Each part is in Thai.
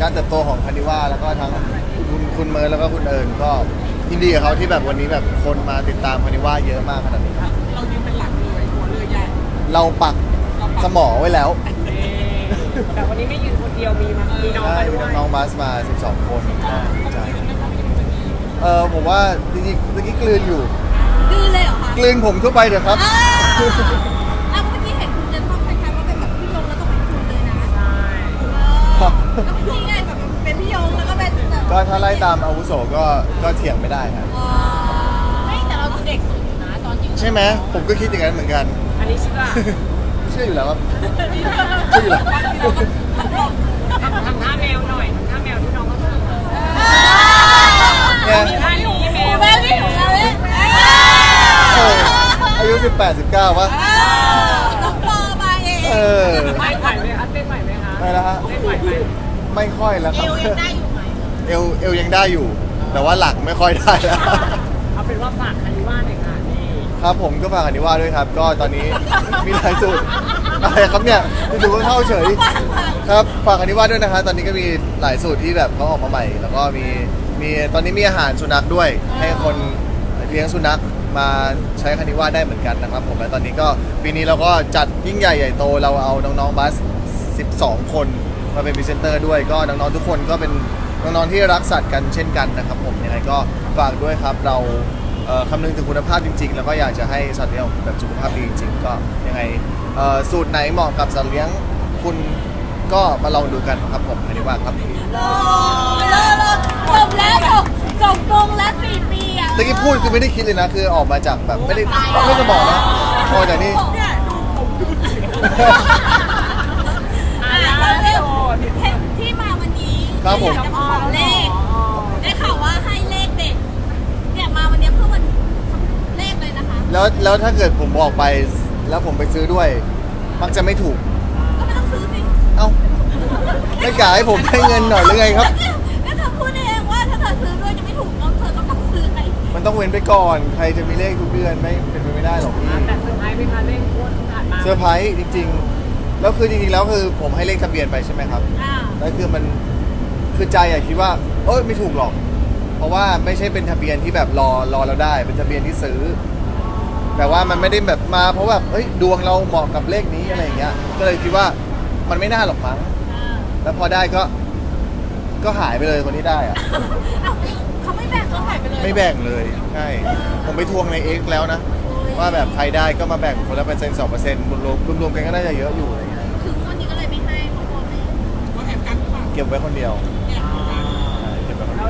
การเติบโตของคานิว่าแล้วก็ทั้งคุณคุณเมิร์ดแล้วก็คุณเอิญก็ยินดีกับเขาที่แบบวันนี้แบบคนมาติดตามคานิว่าเยอะมากขนาดนี้ เรายืนเป็นหลักเลยหัวเรือใหญ่เราปักสมอไว้แล้วแต่วันนี้ไม่ยืนคนเดียวมีมามีน้องใช่มาด้มีวยน้องๆบัสมา 12 คนก็ดีใจเออผมว่าจริงๆเมื่อกี้กลืนอยู่ดื้อเลยเหรอคะกลืนผมเข้าไปเถอะครับอ่าแล้วเมื่อกี้เห็นคุณเจนบอกคล้ายๆว่าเป็นแบบพี่ยงแล้วก็เป็นคุณเลยนะใช่เออก็เป็นที่ไงแบบเก็ถ้าไล่ตามอาวุโสก็ก็เถียงไม่ได้ครับอ๋อไม่แต่เราดูเด็กสุดอยู่นะตอนยืนใช่ไหมผมก็คิดอย่างนั้นเหมือนกัน อันนี้ชื่อว่าเชื่ออยู่แล้วครับเชื่ออยู่แล้วทำทำท่าแมวหน่อยทำท่าแมวที่น้องเขาทำเนี่ยมีท่านี้แมวแม่พี่ของเราเนี่ยเอออายุ 18 19วะน้องปอมาเองเออไม่ไหวไหมคะเต้นไหวไหมคะไม่แล้วฮะเต้นไหวไหมไม่ค่อยแล้วคเอรับ เอวเอวยังได้อยู่ แต่ว่าหลักไม่ค่อยได้แล้ว เอาเป็นว่าฝากคาริว่าหน่อยค่ะนี่ครับผมก็ฝากอนิว่าด้วยครับ ก็ตอนนี้ มีหลายสูตรอะไรครับเนี่ยดูก็เข้าเฉยครับฝากอนิว่าด้วยนะฮะตอนนี้ก็มีหลายสูตรที่แบบเขาออกมาใหม่ แล้วก็มีมีตอนนี้มีอาหารสุนัขด้วย ให้คนเลี้ยงสุนัขมาใช้คานิว่าได้เหมือนกันนะครับ ผมและตอนนี้ก็ปีนี้เราก็จัดยิ่งใหญ่ใหญ่โตเราเอาน้องๆบัส 12 คนมาเป็นพรีเซนเตอร์ด้วยก็น้องๆทุกคนก็เป็น น้องๆที่รักสัตว์กันเช่นกันนะครับผมยังไงก็ฝากด้วยครับเราเอ่อคำนึงถึงคุณภาพจริง ๆ แล้วก็อยากจะให้สัตว์เลี้ยงแบบสุขภาพดีจริงๆก็ยังไงเอ่อสูตรไหนเหมาะกับสัตว์เลี้ยงคุณก็มาลองดูกันครับผมอันนี้ว่าครับโอ้เลิศเลิศจบแล้วจบจบวงแล้วสี่ปีอะตะกี้พูดคือไม่ได้คิดเลยนะคือออกมาจากแบบไม่ได้ไม่สมองนะพอจากนี้ เนี่ยดูผมดูดิ อ่า เราเร็ว โสด เห็นที่มาวันนี้ ครับผมอยากจะมาขอเลขได้ข่าวว่าให้เลขเด็กเนี่ยมาวันนี้เพื่อวันเลขเลยนะคะ แล้วแล้วถ้าเกิดผมบอกไปแล้วผมไปซื้อด้วย มักจะไม่ถูก ก็ไม่ต้องซื้อสิเอ้าไม่กะให้ผมให้เงินหน่อยหรือไงครับ ก็เธอพูดเองว่าถ้าเธอซื้อด้วยจะไม่ถูกน้องเธอก็ต้องซื้อไปมันต้องเว้นไปก่อน ใครจะมีเลขทุกเดือนไม่เป็นไปไม่ได้หรอกพี่แต่เซอร์ไพรส์ไหมคะเล่นงวดที่ผ่านมาเซอร์ไพรส์จริง ๆ แล้วคือจริงๆแล้วคือผมให้เลขทะเบียนไปใช่ไหมครับ อ่า แล้วคือมัน คือใจอะคิดว่าเอ้ยไม่ถูกหรอก เพราะว่าไม่ใช่เป็นทะเบียนที่แบบรอรอเราได้ เป็นทะเบียนที่ซื้อ แต่ว่ามันไม่ได้แบบมา เพราะแบบเอ้ยดวงเราเหมาะกับเลขนี้อะไรอย่างเงี้ย ก็เลยคิดว่ามันไม่น่าหรอกมั้งอ่าแล้วพอได้ก็ ก็หายไปเลยคนที่ได้อะเอ้าเขาไม่แบ่งเขาหายไปเลยไม่แบ่งเลยใช่ผมไปทวงใน X แล้วนะ ว่าแบบใครได้ก็มาแบ่งคนละเปอร์เซ็นต์สองเปอร์เซ็นต์รวมๆรวมๆกันก็น่าจะเยอะอยู่อะไรเงี้ยถึงวันนี้ก็เลยไม่ให้เพราะว่าไม่ว่าแอบกันหรือเปล่าเก็บไว้คนเดียว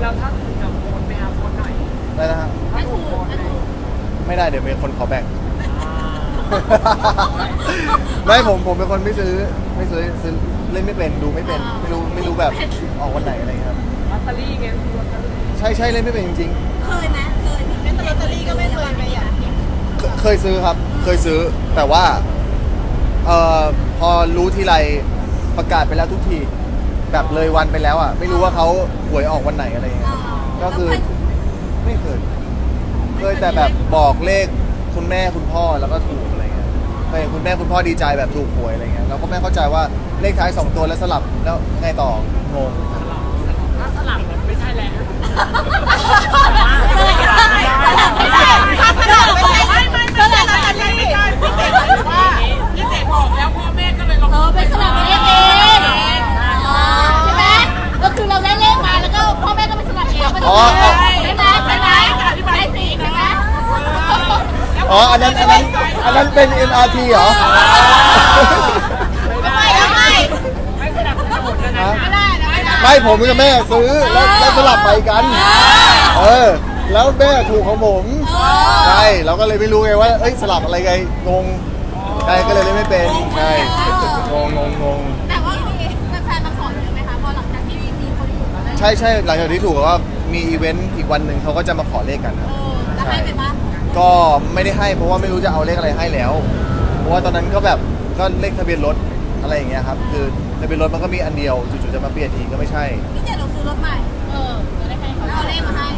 แล้ยววแล้วถ้าคุณจะโพสต์ไหมคะโพสต์หน่อยได้นะฮะถ้าไม่ถูถูกกโพสต์ไม่ไหมถูกไม่ได้เดี๋ยวมีคนขอแบ่งไม่ผมผมเป็นคนไม่ซื้อไม่ซื้อซื้อเล่นไม่เป็นดูไม่เป็นไม่รู้ไม่รู้แบบออกวันไหนอะไรเงี้ยครับ ลอตเตอรี่ไงลอตเตอรี่ใช่ใช่เล่นไม่เป็นจริง เคยไหมเคยเล่นลอตเตอรี่ก็ไม่เคยไปอะๆ เคเคยซื้อครับ เคยซื้อแต่ว่าเอ่อพอรู้ทีไรประกาศไปแล้วทุกที แบบเลยวันไปแล้วอะไม่รู้ว่าเขาหวยออกวันไหนอะไรเงี้ยก็คือไม่เคยเคยแต่แบบบอกเลขคุณแม่คุณพ่อแล้วก็ถูกอะไรเงี้ยเคยเห็นคุณแม่คุณพ่อดีใจแบบถูกหวยอะไรเงี้ยเราก็ไม่เข้าใจว่าเลขท้ายสองตัวแล้วสลับแล้วไงต่องงถ้าสลับมันไม่ใช่แล้วไม่ได้ไม่ได้ไม่ได้ไม่ไม่ไม่ได้ลอตเตอรี่พี่เด็กบอกว่าพี่เด็กบอกแล้วพ่อแม่ก็เลยลอง เออไปสลับเลขเองใช่ไหมก็คือเราได้เลขมาแล้วก็พ่อแม่ก็ไปสลับเองก็ได้ใช่ไหมใช่ไหมได้สี่ใช่ไหม อ๋ออันนั้นอันนั้นอั นนั้นเป็น MRT เหรอไม่ไม่ไม่สลับสนุนกันนะไม่ได้นะไม่ได้ไม่ผมกับแม่ซื้อแล้วแล้วสลับไปกัน เออ แล้วแม่ถูกของผมใช่เราก็เลยไม่รู้ไงว่าเอ้ยสลับอะไรไงงงใช่ก็เลยเล่นไม่เป็นใช่งงงงงงแต่ว่ามีแฟนๆมาขอเยอะไหมคะพอหลังจากที่มีคนถูกแล้วใช่ใช่หลังจากที่ถูกก็มีอีเวนต์อีกวันหนึ่งเขาก็จะมาขอเลขกันครับแล้วให้ไปปะ ก็ไม่ได้ให้เพราะว่าไม่รู้จะเอาเลขอะไรให้แล้ว เพราะว่าตอนนั้นก็แบบก็เลขทะเบียนรถอะไรอย่างเงี้ยครับคือทะเบียนรถมันก็มีอันเดียวจู่ๆจะมาเปลี่ยนทีก็ไม่ใช่ พี่เจดเราซื้อรถใหม่ เออจะได้ให้เขาแล้วเอาเลขมาให้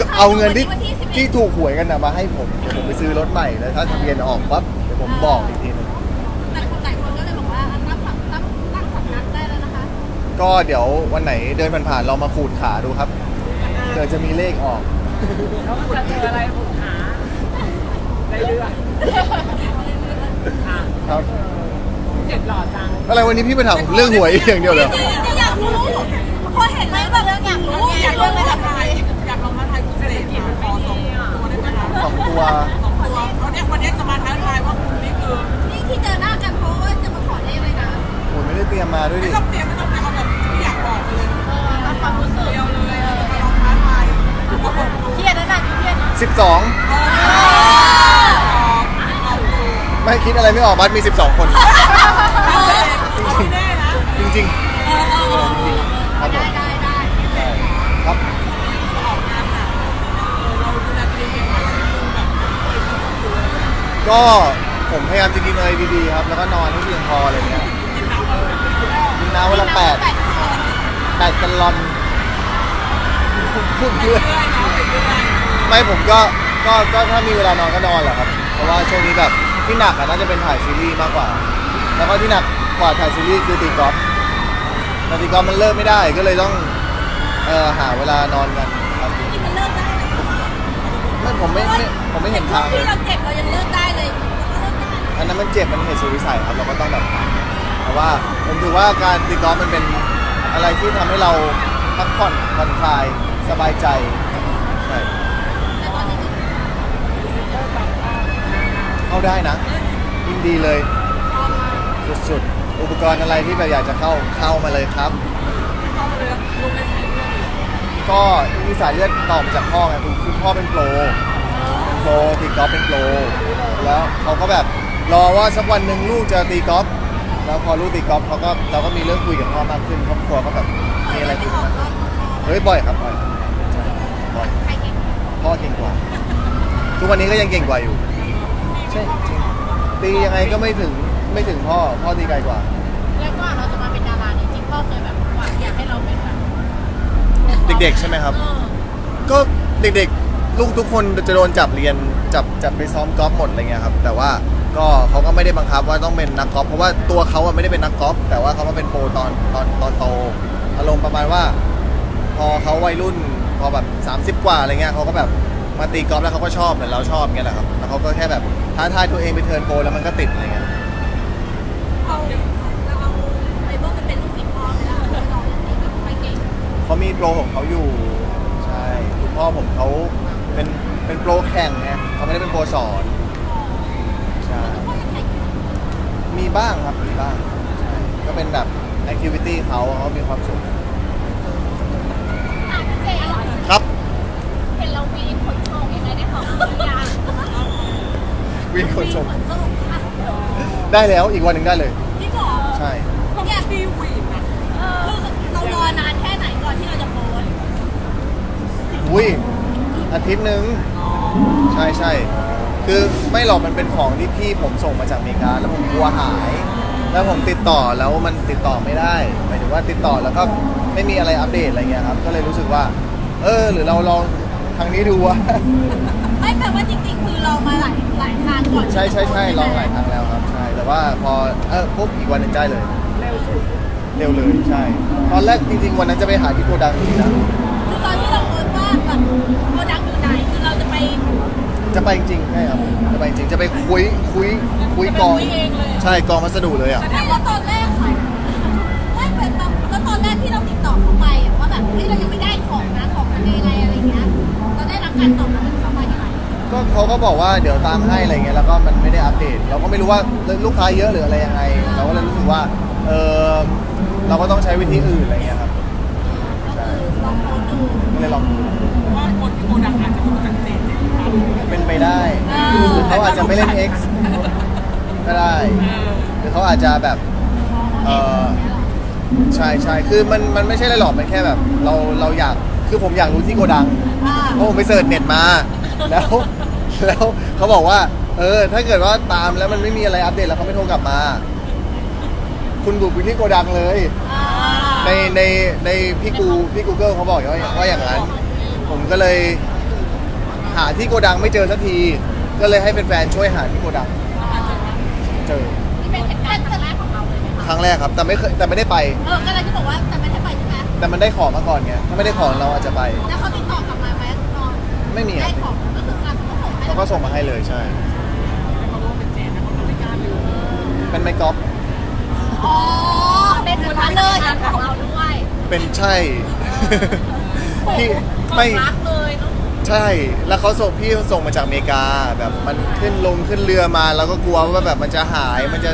ก็เอาเงินที่วันที่ที่11ถูกหวยกันนะมาให้ผมเดี๋ยวผมไปซื้อรถใหม่แล้วถ้าทะเบียนออกปั๊บเดี๋ยวผมบอกอีกทีหนึงแต่คนหลายคนก็เลยบอกว่าตั้งสำตั้งตั้งสำนักได้แล้วนะคะกก็เดี๋ยววันไหนเดินผ่านๆเรามาขูดขาดูครับเดี๋ยวจะมีเลขออก แล้วมันจะเจออะไรผมหา ได้เรื่อยอะครับ เจ็ดหลอดจังอะไรวันนี้พี่มาถามผมเรื่องหวยอย่างเดียวเลยอยากรู้พอเห็นไหมแบบอยากรู้อยากรู้ไปทำไมอยากลองมาทายคุณเศรษฐกิจขอสองตัวได้ไหมคะสองตัวสองตัวเขาเนี่ยวันนี้จะมาท้าทายว่าคุณนี่คือนี่ที่เจอหน้ากันเพราะว่าจะมาขอเลขเลยนะโอ้ยไม่ได้เตรียมมาด้วยไม่ดิต้องเตรียมไม่ต้องเตรียมเอาแบบที่อยากบอกเลยตามความรู้สึกเดียวเลยจะมาลองท้าทายทุกคนเครียดนะน่ะเครียดนะสิบสอง ไม่คิดอะไรไม่ออกบัสมี 12 คนไม่แน่นะจริงๆครับผมได้ได้ได้ใช่ครับออกงานหนักเราดูแลตัวเองยังไงแบบก็ผมพยายามจะกินอะไรดีๆครับ แล้วก็นอนให้เพียงพออะไรเงี้ยกินน้ำวันละแปดแปดกันลอนพูดเรื่อยไม่ผมก็ก็ก็ถ้ามีเวลานอนก็นอนแหละครับ เพราะว่าช่วงนี้แบบ ที่หนักอะน่าจะเป็นถ่ายซีรีส์มากกว่า แล้วก็ที่หนักกว่าถ่ายซีรีส์คือตีกอล์ฟแต่ตีกอล์ฟมันเลิกไม่ได้ก็เลยต้องเอ่อหาเวลานอนกันครับที่มันเลิกได้ไม่ผมไม่ไม่ผมไม่เห็นทางเลที่ยเราเจ็บเรายังเลิกได้เลยเลิกได้อันนั้นมันเจ็บมันเหตุสุดวิสัยครับเราก็ต้องแบบเพราะว่าผมถือว่าการตีกอล์ฟมันเป็นอะไรที่ทำให้เราพักผ่อนผ่อนคลายสบายใจใช่ แต่ตอนนี้ เข้าได้นะยินดีเลย สุดๆ อุปกรณ์อะไรที่แบบอยากจะเข้าเข้ามาเลยครับ เข้ามาเลยลงในสายเลือดเลยก็มีสายเลือดต่อมาจากพ่อไงคุณคุณพ่อเป็นโปรโปรตีกอล์ฟเป็นโปรแล้วเขาก็แบบรอว่าสักวันหนึ่งลูกจะตีกอล์ฟแล้วพอลูกตีกอล์ฟเขาก็เราก็มีเรื่องคุยกับพ่อมากขึ้นครอบครัวก็แบบมีอะไรคุยกันมากขึ้นเฮ้ยบ่อยครับบ่อยใช่บ่อยใครเก่งพ่อเก่งกว่า ทุกวันนี้ก็ยังเก่งกว่าอยู่ ใช่จริงตียังไงก็ไม่ถึงไม่ถึงพ่อพ่อตีไกลกว่าแล้วก็เราจะมาเป็นดาราจริงๆพ่อเคยแบบหวังอยากให้เราเป็นแบบเด็กๆใช่ไหมครับ เออก็เด็กๆ ลูกทุกคนจะโดนจับเรียนจับจับไปซ้อมกอล์ฟหมดอะไรเงี้ยครับ แต่ว่าก็เขาก็ไม่ได้บังคับว่าต้องเป็นนักกอล์ฟเพราะว่าตัวเขาอะไม่ได้เป็นนักกอล์ฟแต่ว่าเขามาเป็นโปรตอนตอนตอนโตอารมณ์ประมาณว่า พอเขาวัยรุ่นพอแบบ 30 กว่าอะไรเงี้ยเขาก็แบบ มาตีกอล์ฟแล้วเขาก็ชอบเหมือนเราชอบเงี้ยแหละครับแล้วเขาก็แค่แบบท้าทายตัวเองไปเทิร์นโปรแล้วมันก็ติดอะไรเงี้ยเราเราไปเมื่อมันเป็นลูกศิษย์พ่อไม่ได้เราเองใครเก่งเขามีโปรของเขาอยู่ใช่คุณพ่อผมเขาเป็นเป็นโปรแข่งไงเขาไม่ได้เป็นโปรสอนใช่พ่อยังแข่งมีบ้างครับมีบ้างใช่ก็เป็นแบบแอคทิวิตี้เขาเขามีความสุขเจ๊อะไรครับ เห็นเราวีขนส่งยังไงได้ ของทุกอย่างวินคนชมขนส่งค่ะได้แล้วอีกวันหนึ่งได้เลย พี่บอกใช่อยากดีวีนะคือเรารอนานแค่ไหนก่อนที่เราจะโพสต์อุ้ยอาทิตย์หนึ่งใช่ใช่คือไม่หรอกมันเป็นของที่พี่ผมส่งมาจากอเมริกาแล้วผมกลัวหาย แล้วผมติดต่อแล้วมันติดต่อไม่ได้หมายถึงว่าติดต่อแล้วก็ไม่มีอะไรอัปเดตอะไรเงี้ยครับ ก็เลยรู้สึกว่า เออ หรือเราลอง ทางนี้ดูวะไม่แปลว่าจริงๆ คือเรามาหลายหลายทางก่อนใช่ใช่ใช่ลองหลายครั้งแล้วครับใช่แต่ว่าพอเออปุ๊บอีกวันหนึ่งได้เลย เร็วสุดเร็วเลยใช่ ตอนแรกจริงๆ วันนั้นจะไปหาที่โกดังจริงๆนะคือตอนที่เราโพสต์ว่าแบบโปรดักต์อยู่ไหนคือเราจะไปจะไปจริงๆใช่ครับจะไปจริงๆจะไปคุยคุยคุยกองใช่กองพัสดุเลยอะ แต่ว่าตอนแรกค่ะไม่เป็นแบบแล้วตอนแรกที่เราติดต่อเขาไปอะว่าแบบเฮ้ยเรายังไม่ได้ของ การตอบรับจากเขามายังไงก็เขาก็บอกว่าเดี๋ยวตามให้อะไรเงี้ยแล้วก็มันไม่ได้อัปเดต เราก็ไม่รู้ว่าลูกค้าเยอะหรืออะไรยังไง เราก็เลยรู้สึกว่าเออเราก็ต้องใช้วิธีอื่นอะไรเงี้ยครับใช่ลองโพสต์ดูก็เลยลองดูว่าคนที่โกดังอาจจะรู้จักเจนเจนเป็นไปได้หรือเขาอาจจะไม่เล่น X ก็ได้หรือเขาอาจจะแบบเออใช่ใช่คือมันมันไม่ใช่อะไรหรอกมันแค่แบบ เราเราอยาก คือผมอยากรู้ที่โกดังอ่าเพราะผมไปเสิร์ชเน็ตมา แล้วแล้วเขาบอกว่า เออ ถ้าเกิดว่าตามแล้วมันไม่มีอะไรอัปเดตแล้วเขาไม่โทรกลับมา คุณบุกไปที่โกดังเลยอ่าในในในพี่กูพี่กูเกิลเขาบอกว่าว่าอย่างนั้น ผมก็เลย หาที่โกดังไม่เจอสักที ก็เลยให้แฟนๆช่วยหาที่โกดัง เจอ นี่เป็นเหตุการณ์ครั้งแรกของเราเลยไหมคะครั้งแรกครับ แต่ไม่เคยแต่ไม่ได้ไป เออก็เลยจะบอกว่าแต่ไม่ได้ไปใช่ไหม แต่มันได้ของมาก่อนไงถ้าไม่ได้ของเราอาจจะไป แล้วเขาติดต่อกลับมาไหมน้องไม่มีคได้รับของก็คือการเขาส่งให้เขาก็ส่งมาให้เลยใช่เขารู้ว่าเป็นเจนนะเขาไม่กล้าเลยเป็นไมค์ก๊อฟอ๋อเป็นเหมือนกันเลยของเราด้วยเป็นใช่ พี่ไม่รักเลยเนาะใช่ แล้วเขาส่งพี่เขาส่งมาจากอเมริกาแบบมันขึ้นลงขึ้นเรือมา แล้วก็กลัวว่าแบบมันจะหายมันจะ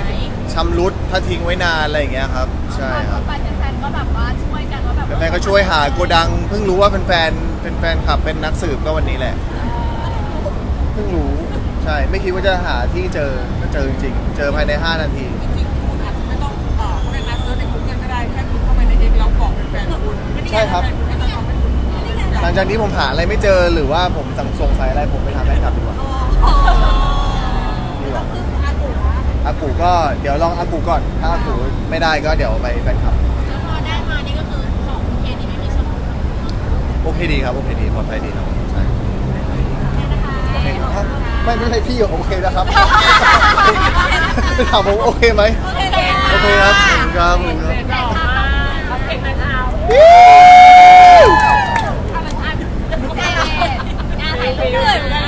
ชำรุดถ้าทิ้งไว้นานอะไรอย่างเงี้ยครับ ใช่ครับไปแฟนๆก็แบบว่าช่วยกันว่า แบบแฟนๆก็ช่วยหาโกดัง เพิ่งรู้ว่าเป็นแฟนเป็นแฟนคลับเป็นนักสืบก็วันนี้แหละ เพิ่งรู้ใช่ไม่คิดว่าจะหาที่เจอก็เจอจริงๆเจอภายใน 5 นาที จริงๆคุณอาจจะไม่ต้องเอ่อเขาเรียกนะเซิร์ชในกูเกิลก็ได้แค่คุณเข้าไปในเอกแล้วบอกเป็นแฟนคุณใช่ครับไม่ต้องทำให้คุณหลังจากนี้ผมหาอะไรไม่เจอหรือว่าผมสังสงสัยอะไรผมไปถามแฟนคลับดีกว่าดีกว่าอากูก็เดี๋ยวลองอากูก่อน ถ้าอากูไม่ได้ก็เดี๋ยวไปแฟนคลับ โอเคดีครับโอเคดีปลอดภัยดีครับใช่โอเคครับไม่ไม่ใช่พี่โอเคนะครับถามผมโอเคไหมโอเคครับขอบคุณครับขอบคุณครับเหนื่อยเหมือนกัน